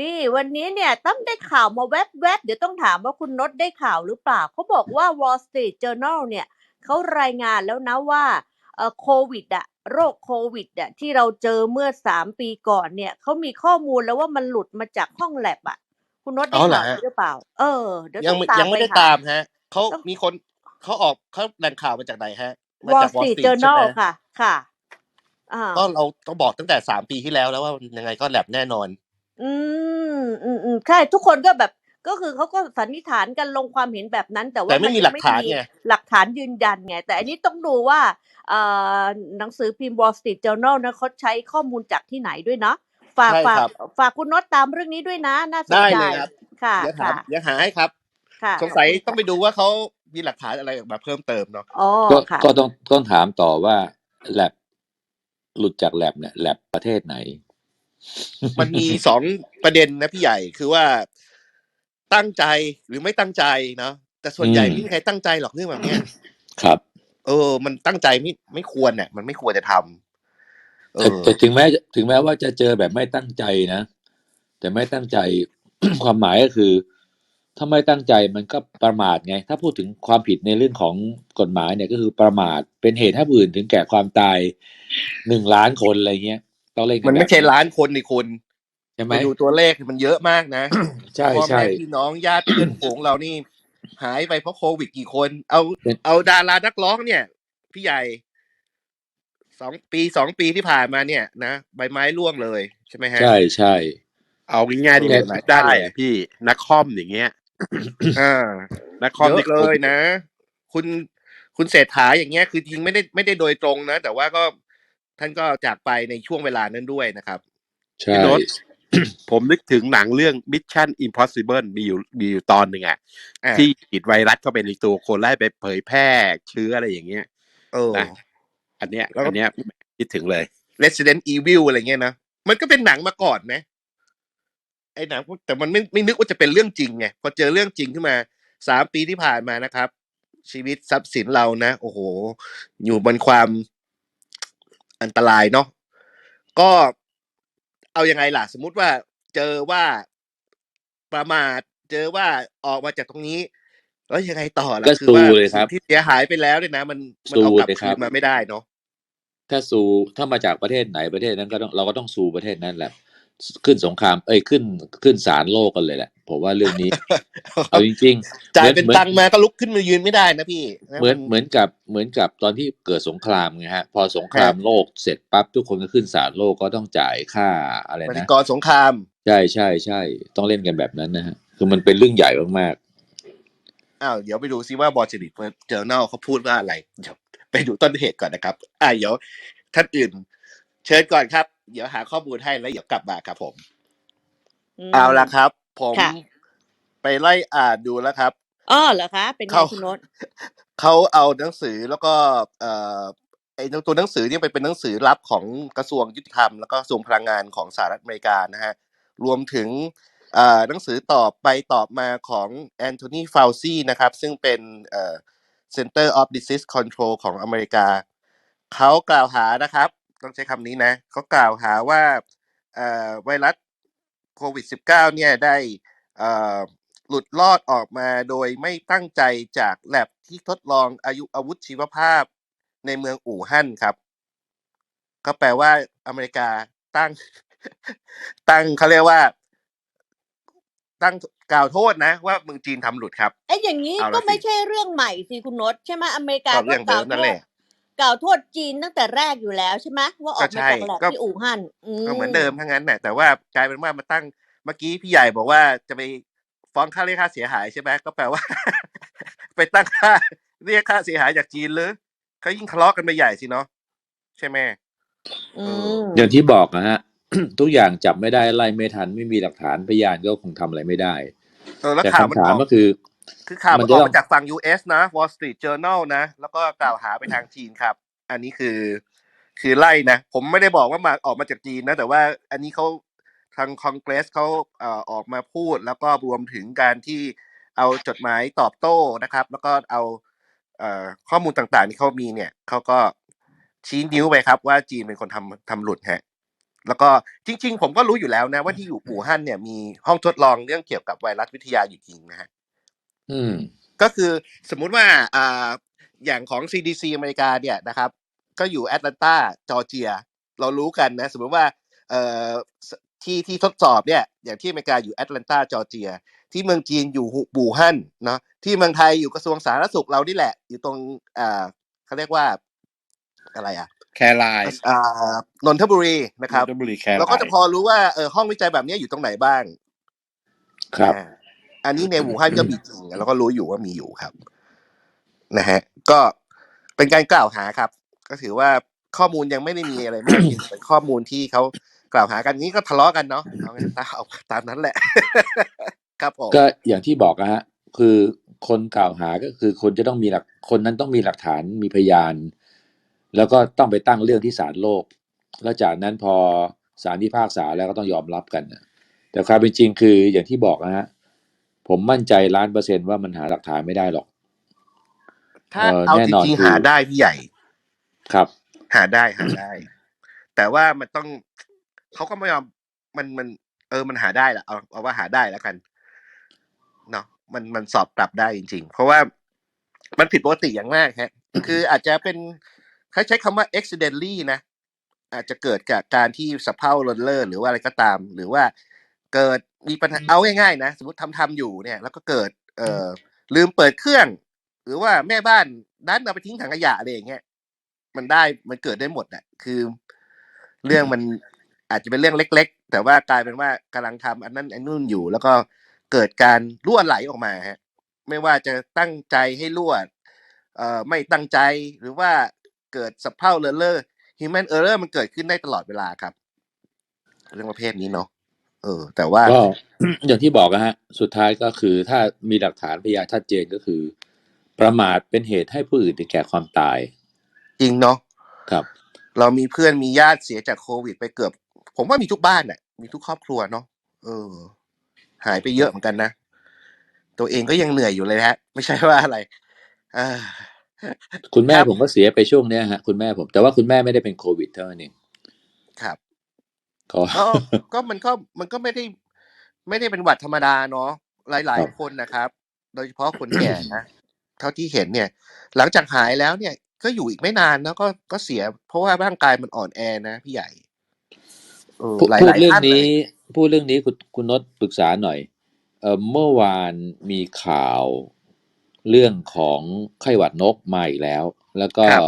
นี่วันนี้เนี่ยต้องได้ข่าวมาแวบๆ เดี๋ยวต้องถามว่าคุณนศได้ข่าวหรือเปล่า เขาบอกว่า Wall Street Journal เนี่ยเขารายงานแล้วนะว่าเอ่อโควิดอะโรคโควิดอะที่เราเจอเมื่อสามปีก่อนเนี่ยเขามีข้อมูลแล้วว่ามันหลุดมาจากห้องแลบอะคุณนศได้อ๋อเหรอข่าวฮะนี้หรือเปล่า เออเดี๋ยวยัต้งองไม่ตามยังไม่ไปได้หาตามฮะเขาต้องมีคนเขาออกเขาแหล่งข่าวมาจากไหนฮะมา Wall จาก Wall Street Street ใช่ไห Journal มค่ะค่ะอ่าก็เราต้องบอกตั้งแต่สามปีที่แล้วแล้วว่ายังไงก็แลบแน่นอน อืม อืม อืม ใช่ ทุกคนก็แบบ ก็คือเขาก็สันนิษฐานกันลงความเห็นแบบนั้น แต่ว่าแต่ไม่มีนหลัยังกไม่ฐานมีไง หลักฐานยืนยันไง แต่อันนี้ต้องดูว่าเอ่อหนังสือพิมพ์ Wall Street Journal นะเขาใช้ข้อมูลจากที่ไหนด้วยเนาะฝากใช่ฝากครับ ฝากคุณโนตตามเรื่องนี้ด้วยนะ น่าสนได้ใจ เลยครับ ค่ะ เดี๋ยวถาค่ะมเดี๋ยวหาให้ครับ ค่ะ สงสัยขบคุณต้องไปดูว่าเขามีหลักฐานอะไรออกมาเพิ่มเติมเนาะอ๋อ ก็ค่ะ ก็ต้องต้องถามต่อว่าแลบหลุดจากแลบเนี่ยแลบประเทศไหน มันมีสองประเด็นนะพี่ใหญ่คือว่าตั้งใจหรือไม่ตั้งใจเนาะแต่ส่วนใหญ่อืมไม่มีใครตั้งใจหรอกเรื่องแบบเนี้ยครับ เออ มันตั้งใจไม่ไม่ควรเนี่ยมันไม่ควรจะทำเอแต่อแต่ถึงแม้ถึงแม้ว่าจะเจอแบบไม่ตั้งใจนะ แต่ไม่ตั้งใจความหมายก็คือ ถ้าไม่ตั้งใจมันก็ประมาทไง ถ้าพูดถึงความผิดในเรื่องของกฎหมายเนี่ยก็คือประมาทเป็นเหตุให้ผู้อื่นถึงแก่ความตายหนึ่งล้านคนอะไรเงี้ย ต้องเล่นกัมันแบบไม่ใช่ล้านคนในคุณใช่ไหมไปดูตัวเลขมันเยอะมากนะใช่พ่อใช่แม่พี่น้องญาติเพื่อนฝูงเรานี่ หายไปเพราะโควิดกี่คน เอาเป็นเอาดารานักร้องเนี่ย พี่ใหญ่สองปีสองปีที่ผ่านมาเนี่ยนะใบไม้ร่วงเลยใช่ไหมฮะใช่ใช่เอาง่ายๆที่เอผอมหลายได้ด้านเลยอะพี่นักคอมอย่างเงี้ยอ่านักคอมเยนี่อะเลยนะ คุณคุณเศรษฐาอย่างเงี้ยคือจริงไม่ได้ไม่ได้โดยตรงนะ แต่ว่าก็ ท่านก็จากไปในช่วงเวลานั้นด้วยนะครับใช่พี่โน้ตผมนึกถึงหนังเรื่อง Mission Impossible มีอยู่มีอยู่ตอนหนึ่งอะอ่าที่ฉีดไวรัสเข้าไปในตัวคนไล่ไปเผยแพร่เชื้ออะไรอย่างเงี้ยเออนะอันเนี้ยแล้วก็อันเนี้ยคิดถึงเลย Resident Evil อะไรเงี้ยนะมันก็เป็นหนังมาก่อนนะไอ้หนังพวกแต่มันไม่ไม่นึกว่าจะเป็นเรื่องจริงไงพอเจอเรื่องจริงขึ้นมาสามปีที่ผ่านมานะครับ ชีวิตทรัพย์สินเรานะ โอ้โห อยู่บนความ อันตรายเนาะก็เอายังไงล่ะ สมมุติว่าเจอว่าประมาทเจอว่าออกมาจากตรงนี้ แล้วยังไงต่อล่ะก็คือสู้ว่าเลยคสิ่รังบที่เสียหายไปแล้วเนี่ยนะ มันมันสู้เอากลับเลยคคืรันบมาไม่ได้เนาะ ถ้าสู้ถ้ามาจากประเทศไหนประเทศนั้นก็ต้องเราก็ต้องสู้ประเทศนั้นแหละ ขึ้นสงคราม เอ้ยขึ้นขึ้นศาลโลกกันเลยแหละผมว่าเรื่องนี้ เอาจริงๆจ่ายหมือเป็นหมือตังค์มาก็ลุกขึ้นมายืนไม่ได้นะพี่นะเหมือนมันเหมือนกับเหมือนกับตอนที่เกิดสงครามไงฮะ พอสงครามโลกเสร็จปั๊บทุกคนก็ขึ้นศาลโลกก็ต้องจ่ายค่าอะไรปฏินะกรสงคราม ใช่ใช่ใช่ต้องเล่นกันแบบนั้นนะฮะคือมันเป็นเรื่องใหญ่มากอ้าวเดี๋ยวไปดูซิว่าบอลจิลิตเจอร์นลเขาพูดว่าอะไรเดี๋ยวไปดูต้นเหตุก่อนนะครับ อ่าเดี๋ยวท่านอื่น เชิญก่อนครับ เดี๋ยวหาข้อมูลให้แล้วเดี๋ยวกลับมาครับผม ม เอาละครับ ผมค่ะ ไปไล่อ่านดูแล้วครับ อ๋อเหรอคะ เป็นไงเขาคุณโนตเขาเอาหนังสือแล้วก็เอ่อไอ้ตัวหนังสือเนี่ยเป็นเป็นหนังสือลับของกระทรวงยุติธรรมแล้วก็กระทรวงพลังงานของสหรัฐอเมริกานะฮะรวมถึงเอ่อหนังสือตอบไปตอบมาของแอนโทนีฟาวซีนะครับ ซึ่งเป็นเอ่อ Center of Disease Control ของอเมริกา เขากล่าวหานะครับ ต้องใช้คำนี้นะเขากล่าวหาว่าเอ่อไวรัสโควิด -19 เนี่ยได้เอ่อหลุดลอดออกมาโดยไม่ตั้งใจจากแลบที่ทดลองอายุอาวุธชีวภาพในเมืองอู่ฮั่นครับ ก็แปลว่าอเมริกาตั้ง ตั้งเขาเรียกว่า ตั้งกล่าวโทษนะ ว่าเมืองจีนทำหลุดครับไอ้อย่างนี้เอาละก็ไม่สิใช่เรื่องใหม่สิคุณโนตใช่ไหมอเมริกาก็ก็เรื่องกล่าวเดิมนั่โทนแหษละ กล่าวโทษจีนตั้งแต่แรกอยู่แล้วใช่ไหมว่าออกก็มาใช่จากแลบก็ที่อู่ฮั่นอืก็เหมือนมเดิมทั้งนั้นแหละแต่ว่ากลายเป็นว่ามาตั้งเมื่อกี้พี่ใหญ่บอกว่าจะไปฟ้องค่าเรียกค่าเสียหายใช่ไหมก็แปลว่า ไปตั้งค่าเรียกค่าเสียหายจากจีนหรือเขายิ่งทะเลาะกันไปใหญ่สิเนาะใช่ไหมอืเออมๆอย่างที่บอกนะฮะทุกอย่างจับไม่ได้ไล่ไม่ทันไม่มีหลักฐานพยานก็คงทำอะไรไม่ได้เออแล้วแต่ข่าวมันคำถาอมอกก็คือ คือข่าวมัมันนจะออกต้องมาจากฝั่ง US นะ Wall Street Journal นะ แล้วก็กล่าวหาไปทางจีนครับ อันนี้คือ คือไล่นะ ผมไม่ได้บอกว่ามาออกมาจากจีนนะ แต่ว่าอันนี้เขาทางคอนเกรสเขาเอ่อออกมาพูด แล้วก็รวมถึงการที่เอาจดหมายตอบโต้นะครับ แล้วก็เอาเอ่อข้อมูลต่างๆที่เขามีเนี่ยเขาก็ชี้นิ้วไปครับ ว่าจีนเป็นคนทำทำหลุดฮะแล้วก็จริง ๆ ผมก็รู้อยู่แล้วนะว่าที่อยู่อู่ฮั่นเนี่ยมีห้องทดลองเรื่องเกี่ยวกับไวรัสวิทยาอยู่จริงนะฮะ อืม ก็คือสมมุติว่าอ่าอย่างของ CDC อเมริกาเนี่ยนะครับ ก็อยู่แอตแลนตาจอร์เจีย เรารู้กันนะ สมมติว่าเอ่อสที่ที่ทดสอบเนี่ย อย่างที่อเมริกาอยู่แอตแลนตาจอร์เจีย ที่เมืองจีนอยู่บูฮั่นเนาะที่เมืองไทยอยู่กระทรวงสาธารณสุขเรานี่แหละ อยู่ตรงอ่าเขาเรียกว่าอะไรอะแคไลน์อ่านนทบุรีนะครับนนทบุรีแคไลน์เราก็จะพอรู้ว่าเออห้องวิจัยแบบเนี้ยอยู่ตรงไหนบ้าง ครับ อันนี้ในหูฮั่นก็มีจริงเราก็รู้อยู่ว่ามีอยู่ครับ นะฮะ ก็เป็นการกล่าวหาครับ ก็ถือว่าข้อมูลยังไม่ได้มีอะไรมากเพียงแต่เป็นข้อมูลที่เขากล่าวหากันนี้ก็ทะเลาะกันเนาะเอางั้นตามเอาตามนั้นแหละ ครับผมก็อย่างที่บอกนะฮะคือคนกล่าวหาก็คือคนจะต้องมีหลักคนนั้นต้องมีหลักฐานมีพยาน แล้วก็ต้องไปตั้งเรื่องที่ศาลโลก แล้วจากนั้นพอศาลพิพากษาแล้วก็ต้องยอมรับกันแต่ความเป็นจริงคืออย่างที่บอกนะฮะ ผมมั่นใจล้านเปอร์เซ็นต์ว่ามันหาหลักฐานไม่ได้หรอก ถ้าเอ่อเอาแน่จนอนริงคือๆหาได้พี่ใหญ่ ครับ หาได้หาได้ แต่ว่ามันต้องเขาก็ไม่ยอมมันมัน เออมันหาได้แหละเอาเอาว่าหาได้แล้วกันเนาะมันมันสอบกลับได้จริง ๆ เพราะว่ามันผิดปกติอย่างมากฮะ คืออาจจะเป็นเขาใช้คำว่า accidentally นะอาจจะเกิดจากการที่สะเพร่าเลินเล่อหรือว่าอะไรก็ตาม หรือว่า เกิดมีปัญหาเอาง่ายๆนะสมมติทำทำอยู่เนี่ย แล้วก็เกิด เอ่อลืมเปิดเครื่อง หรือว่าแม่บ้านดันเอาไปทิ้งถังขยะอะไรอย่างเงี้ยมันได้มันเกิดได้หมดอะคือ เรื่องมันอาจจะเป็นเรื่องเล็ก ๆ แต่ว่ากลายเป็นว่ากำลังทำอันนั้นอันนู่นอยู่ แล้วก็เกิดการรั่วไหลออกมาฮะไม่ว่าจะตั้งใจให้รั่วเอ่อไม่ตั้งใจหรือว่าเกิดสะเพร่าเลินเล่อ human error มันเกิดขึ้นได้ตลอดเวลาครับ เรื่องประเภทนี้เนาะ เออ แต่ว่าก็อย่างที่บอกนะฮะ สุดท้ายก็คือถ้ามีหลักฐานพยานชัดเจนก็คือ ประมาทเป็นเหตุให้ผู้อื่นถึงแก่ความตาย จริงเนาะครับ เรามีเพื่อนมีญาติเสียจากโควิดไปเกือบ ผมว่ามีทุกบ้านน่ะ มีทุกครอบครัวเนาะเออ หายไปเยอะเหมือนกันนะ ตัวเองก็ยังเหนื่อยอยู่เลยฮะ ไม่ใช่ว่าอะไรอ่าคุณแม่ครับผมก็เสียไปช่วงเนี้ยฮะคุณแม่ผมแต่ว่าคุณแม่ไม่ได้เป็นโควิดเท่านั้นเองครับ ก็ก็ก็มันก็มันก็ไม่ได้ ไม่ได้เป็นหวัดธรรมดาเนาะหลายครับๆคนนะครับ โดยเฉพาะคนแก่นะเท่าที่เห็นเนี่ย หลังจากหายแล้วเนี่ย ก็อยู่อีกไม่นานนะก็ก็เสีย เพราะว่าร่างกายมันอ่อนแอนะพี่ใหญ่เออพูดหลายพูดๆเรื่องท่านเลนี้ยพูดเรื่องนี้คุณคุณนศปรึกษาหน่อยเอ่อเมื่อวานมีข่าวเรื่องของไข้หวัดนกมาอีกแล้ว แล้วก็ครับ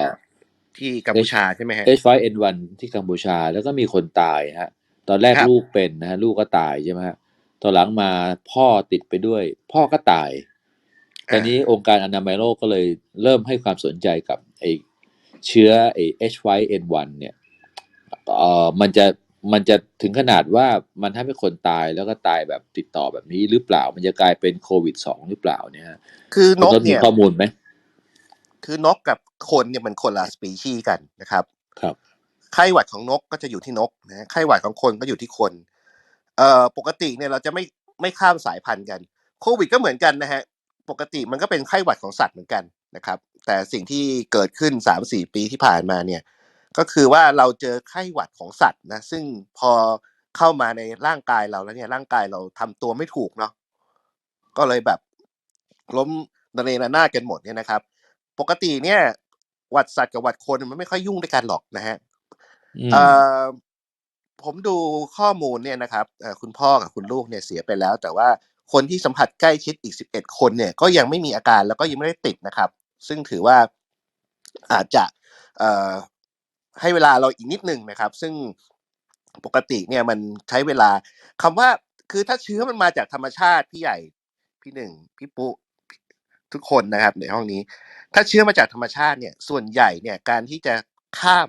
ที่กัมพูชาใช่ไหมฮะ H5N1 ที่กัมพูชาแล้วก็มีคนตายฮะ ตอนแรกครับ ลูกเป็นนะฮะลูกก็ตายใช่ไหมฮะตอนหลังมาพ่อติดไปด้วย พ่อก็ตาย ตอนนี้องค์การอนามัยโลกก็เลยเริ่มให้ความสนใจกับไอเชื้อไอ H5N1 เนี่ยเอ่อมันจะมันจะถึงขนาดว่ามันทำให้คนตายแล้วก็ตายแบบติดต่อแบบนี้หรือเปล่า มันจะกลายเป็นโควิดสองหรือเปล่าเนี่ยฮะคือนคุณกต้นมีเนี่ยข้อมูลไหม คือนกกับคนเนี่ยมันคนละสปีชีส์กันนะครับ ครับ ไข้หวัดของนกก็จะอยู่ที่นกนะไข้หวัดของคนก็อยู่ที่คน เอ่อปกติเนี่ยเราจะไม่ไม่ข้ามสายพันธุ์กันโควิดก็เหมือนกันนะฮะปกติมันก็เป็นไข้หวัดของสัตว์เหมือนกันนะครับ แต่สิ่งที่เกิดขึ้นสามสี่ปีที่ผ่านมาเนี่ย ก็คือว่าเราเจอไข้หวัดของสัตว์นะซึ่งพอเข้ามาในร่างกายเราแล้วเนี่ยร่างกายเราทำตัวไม่ถูกเนาะก็เลยแบบล้มระเนระนาดกันหมดเนี่ยนะครับ ปกติเนี่ยหวัดสัตว์กับหวัดคนมันไม่ค่อยยุ่งด้วยกันหรอกนะฮะอืมเอ่อผมดูข้อมูลเนี่ยนะครับเอ่อคุณพ่อกับคุณลูกเนี่ยเสียไปแล้ว แต่ว่าคนที่สัมผัสใกล้ชิดอีก 11 คนเนี่ยก็ยังไม่มีอาการแล้วก็ยังไม่ได้ติดนะครับ ซึ่งถือว่าอาจจะเอ่อให้เวลาเราอีกนิดนึงนะครับ ซึ่งปกติเนี่ยมันใช้เวลาคำว่าคือถ้าเชื้อมันมาจากธรรมชาติพี่ใหญ่พี่หนึ่งพี่ปุ๊ ทุกคนนะครับในห้องนี้ ถ้าเชื้อมาจากธรรมชาติเนี่ยส่วนใหญ่เนี่ยการที่จะข้าม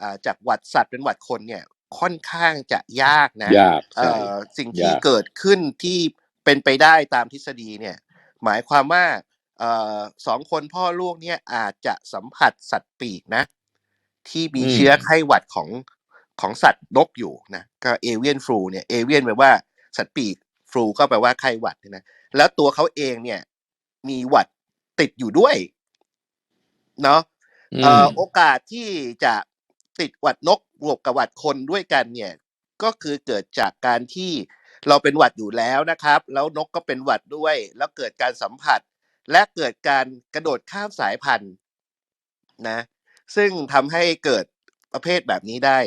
อ่าจากหวัดสัตว์เป็นหวัดคนเนี่ยค่อนข้างจะยากนะยากเอ่ใช่อสิ่งที่ยากเกิดขึ้นที่เป็นไปได้ตามทฤษฎีเนี่ยหมายความว่าเอ่อสองคนพ่อลูกเนี่ยอาจจะสัมผัสสัตว์ปีกนะ ที่มีอืมเชื้อไข้หวัดของของสัตว์นกอยู่นะก็เอเวียนฟลูเนี่ยเอเวียนแปลว่าสัตว์ปีกฟลูก็แปลว่าไข้หวัดเนี่ยนะแล้วตัวเขาเองเนี่ย มีหวัดติดอยู่ด้วยเนาะอืเอ่มอโอกาสที่จะติดหวัดนกบวกกับหวัดคนด้วยกันเนี่ย ก็คือเกิดจากการที่เราเป็นหวัดอยู่แล้วนะครับ แล้วนกก็เป็นหวัดด้วย แล้วเกิดการสัมผัส และเกิดการกระโดดข้ามสายพันธุ์นะ ซึ่งทำให้เกิดประเภทแบบนี้ได้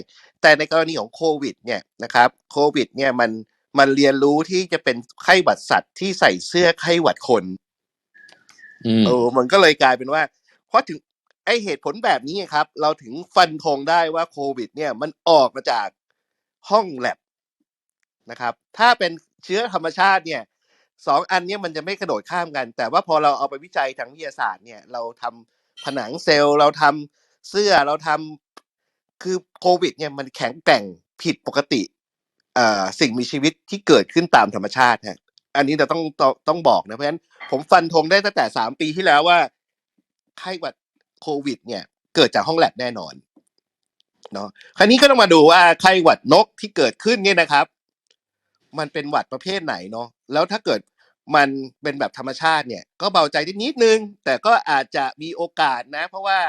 แต่ในกรณีของโควิดเนี่ยนะครับโควิดเนี่ยมันมันเรียนรู้ที่จะเป็นไข้หวัดสัตว์ที่ใส่เสื้อไข้หวัดคนอืม เออมันก็เลยกลายเป็นว่าเพราะถึงไอเหตุผลแบบนี้ครับ เราถึงฟันธงได้ว่าโควิด เนี่ยมันออกมาจากห้องแลบนะครับ ถ้าเป็นเชื้อธรรมชาติเนี่ยสองอันนี้มันจะไม่กระโดดข้ามกัน แต่ว่าพอเราเอาไปวิจัยทางวิทยาศาสตร์เนี่ย เราทำผนังเซลล์เราทำเสื้อเราทำคือโควิด เนี่ยมันแข็งแกร่งผิดปกติสิ่งมีชีวิตที่เกิดขึ้นตามธรรมชาติฮะ อันนี้เราต้องต้องต้องบอกนะเพราะฉะนั้นผมฟันธงได้ตั้งแต่สามปีที่แล้วว่าไข้หวัดโควิด เนี่ย เกิดจากห้องแลบแน่นอนเนาะคราวนี้ก็ต้องมาดูว่าไข้หวัดนกที่เกิดขึ้นเนี่ยนะครับ มันเป็นหวัดประเภทไหนเนาะแล้วถ้าเกิดมันเป็นแบบธรรมชาติเนี่ย ก็เบาใจได้นิดนึง แต่ก็อาจจะมีโอกาสนะ เพราะว่า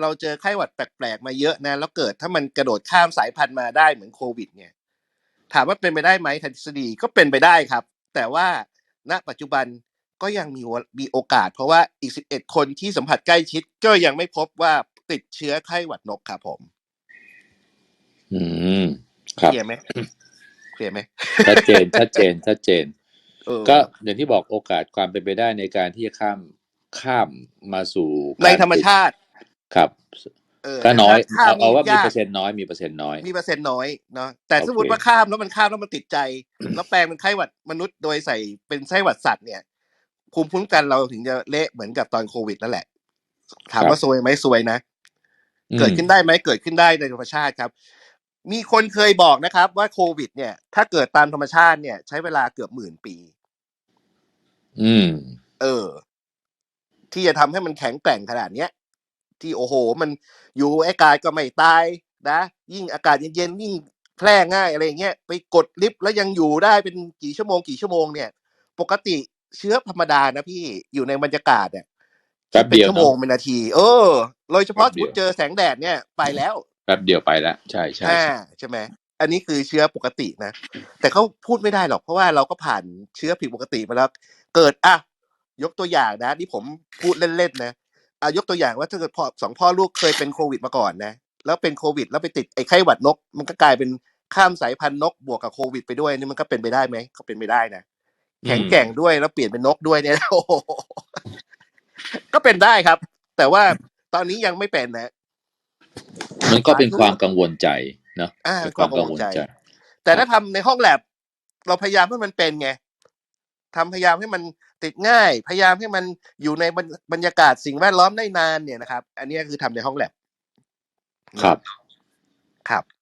เราเจอไข้หวัดแปลกๆมาเยอะนะ แล้วเกิดถ้ามันกระโดดข้ามสายพันธุ์มาได้เหมือนโควิด เนี่ย ถามว่าเป็นไปได้ไหมทฤษฎีก็เป็นไปได้ครับ แต่ว่าณปัจจุบันก็ยังมีวมีโอกาส เพราะว่าอีก 11 คนที่สัมผัสใกล้ชิด ก็ยังไม่พบว่าติดเชื้อไข้หวัดนกครับผม อืมครับเคลียร์ไหมเคลียร์ไหมชัดเจนชัดเจนชัดเจนเออก็อย่างที่บอกโอกาสความเป็นไปได้ในการที่จะข้ามข้ามมาสู่ในกธรรมชาติ ครับเออ ก็น้อยถ้าเอาเอาว่ามียกเปอร์เซ็นต์น้อยมีเปอร์เซ็นต์น้อยมีเปอร์เซ็นต์น้อยเนาะแต่โอเคสมมติว่าข้ามแล้วมันข้ามแล้วมันติดใจ แล้วแปลงเป็นไข้หวัดมนุษย์โดยใส่เป็นไข้หวัดสัตว์เนี่ยภูมิคุ้มกันเราถึงจะเละเหมือนกับตอนโควิดนั่นแหละ ถามว่าซวยไหมซวยนะอืมเกิดขึ้นได้ไหมเกิดขึ้นได้ในธรรมชาติครับ มีคนเคยบอกนะครับ ว่าโควิด เนี่ย ถ้าเกิดตามธรรมชาติเนี่ย ใช้เวลาเกือบหมื่นปี อืม เออ ที่จะทำให้มันแข็งแกร่งขนาดเนี้ย ที่โอ้โห มันอยู่อากาศก็ไม่ตายนะ ยิ่งอากาศเย็นๆยิ่งแพร่ง่ายอะไรอย่างเงี้ยไปกดลิฟต์แล้วยังอยู่ได้เป็นกี่ชั่วโมงกี่ชั่วโมงเนี่ย ปกติเชื้อธรรมดานะพี่อยู่ในบรรยากาศเนี่ยแป๊บเป็นเดียวชั่วโมงเนอะเป็นนาที เออโดยเฉพาะแป๊สบมเดีมยวติเจอแสงแดดเนี่ยไปแล้วแป๊บเดียวไปแล้ว ใช่ใช่อ่าใช่ใช่ไหมอันนี้คือเชื้อปกตินะ แต่เขาพูดไม่ได้หรอกเพราะว่าเราก็ผ่านเชื้อผิดปกติมาแล้ว เกิดอะยกตัวอย่างนะ นี่ผมพูดเล่นๆนะ อะยกตัวอย่างว่าถ้าเกิดพ่อสองพ่อลูกเคยเป็นโควิดมาก่อนนะ แล้วเป็นโควิด แล้วไปติดไอ้ไข้หวัดนก มันก็กลายเป็นข้ามสายพันธุ์นกบวกกับโควิดไปด้วยนี่มันก็เป็นไปได้ไหมก็เป็นไปได้นะแข็งแกร่งด้วยแล้วเปลี่ยนเป็นนกด้วยเนี่ยโอ้โหก็เป็นได้ครับ แต่ว่าตอนนี้ยังไม่เป็นนะ มันก็เป็นความกังวลใจเนาะอ่าเป็นความกังวลใจ แต่ถ้าทำในห้องแลบเราพยายามให้มันเป็นไงทำพยายามให้มัน ติดง่าย พยายามให้มันอยู่ในบรรบรรยากาศสิ่งแวดล้อมได้นานเนี่ยนะครับ อันนี้คือทำในห้องแลบครับ ครับ